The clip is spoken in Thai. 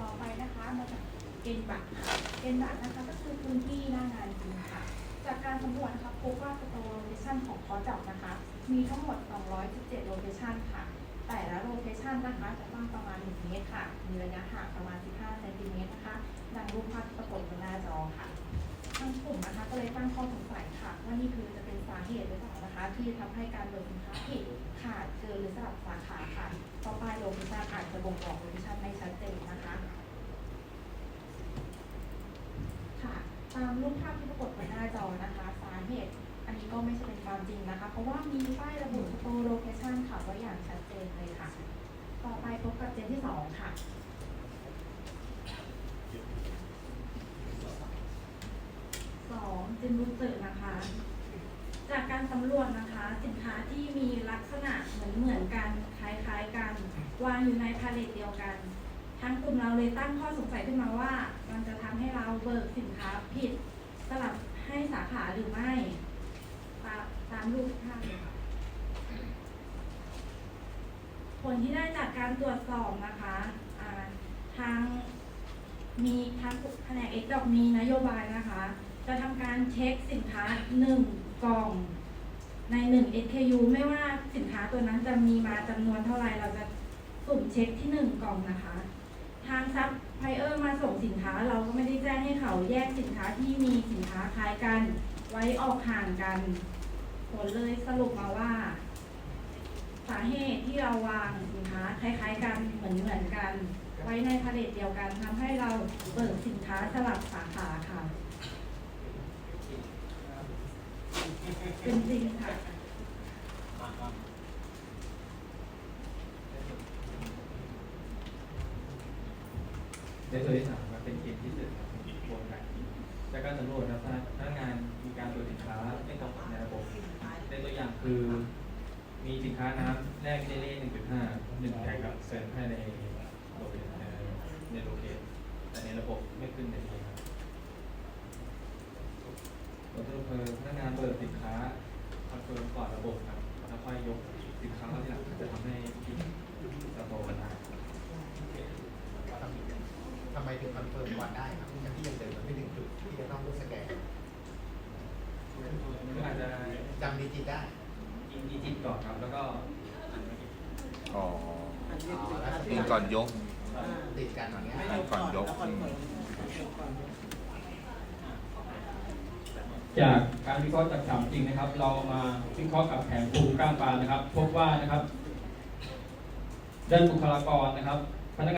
ต่อไปนะคะมาจากเกณฑ์บัตรเกณฑ์บัตรนะคะก็คือพื้นที่หน้างานจริงค่ะ จากการสำรวจนะคะพบว่าสตร์โลเคชันของคอจับนะคะ มีทั้งหมด 217 โลเคชันค่ะ แต่ละโลเคชันนะคะจะตั้งประมาณ 1 เมตรค่ะ มีระยะห่างประมาณ 15 เซนติเมตรนะคะ ดังรูปภาพที่ปรากฏบนหน้าจอค่ะ ทางกลุ่มนะคะก็เลยตั้งข้อสงสัยค่ะ ว่านี่คือจะเป็นสาเหตุหรือเปล่านะคะ ที่ทำให้การเบิกสินค้าผิดขาดเกินหรือสลับสาขาค่ะเพราะป้ายโลเคชันอาจจะบ่งบอกโลเคชันไม่ชัดเจนนะคะ ค่ะ ตามรูปภาพที่ปรากฏบนหน้าจอนะคะ สาเหตุอันนี้ก็ไม่ใช่เป็นความจริงนะคะ เพราะว่ามีป้ายระบุสโตร์โลเคชันค่ะไว้อย่างชัดเจนเลยค่ะ ต่อไปพบกับเจนที่สองค่ะ สองเจนรูเตอร์นะคะ จากการสำรวจนะคะ สินค้าที่มีลักษณะเหมือนเหมือนๆกันคล้ายๆกัน วางอยู่ในพาเลตเดียวกัน ทางกลุ่มเราเลยตั้งข้อสงสัยขึ้นมาว่า มันจะทำให้เราเบิกสินค้าผิดสลับให้สาขาหรือไม่ ตามตามรูปภาพเลยค่ะผลที่ได้จากการตรวจสอบนะคะทางมีทางแผนกเอ็กดอกมีนโยบายนะคะ จะทำการเช็คสินค้า 1 กล่องใน 1 SKU ไม่ว่าสินค้าตัวนั้นจะมีมาจำนวนเท่าไหร่เราจะสุ่มเช็คที่ 1 กล่องนะคะ ทางซัพพลายเออร์มาส่งสินค้า เราก็ไม่ได้แจ้งให้เขาแยกสินค้าที่มีสินค้าคล้ายกัน ไว้ออกห่างกันผลเลยสรุปมาว่า สาเหตุที่เราวางสินค้าคล้าย ๆ กันเหมือนเหมือนๆกัน ไว้ในพาเลตเดียวกันทำให้เราเบิกสินค้าสลับสาขาค่ะ เป็นจริงค่ะ ในตัวที่สามครับเป็นเกมที่สื่อครับวงการจากการสำรวจนะครับพนักงานมีการตรวจสินค้าไม่ตรงในระบบในตัวอย่างคือ มีสินค้าน้ำแรกเจเล่1.5หนึ่งแพ็คกับเซ็นให้ในโลเคเอ่อในโลเคชแต่ในระบบไม่ขึ้นในนี้ครับผลสรุปคือพนักงานเปิดสินค้าคอนเฟิร์มก่อนระบบครับแล้วค่อยยกสินค้าเข้าที่หลังจะทำให้ที่สโตร์มันได้ ทำไม ถึงคอนเฟิร์มก่อนได้ครับทั้งที่ยังเดินมาไม่ถึงจุดที่จะต้องรูดสแกนคืออาจจะจำดิจิตได้ยิงดิจิตก่อนครับแล้วก็อ๋ออ๋อแล้วมีก่อนยก ติดกันอย่างเงี้ยก่อนยกอืมจากการวิเคราะห์จากสามจริงนะครับ เรามาวิเคราะห์กับแผนภูมิกล้ามปลานะครับ พบว่านะครับด้านบุคลากรนะครับ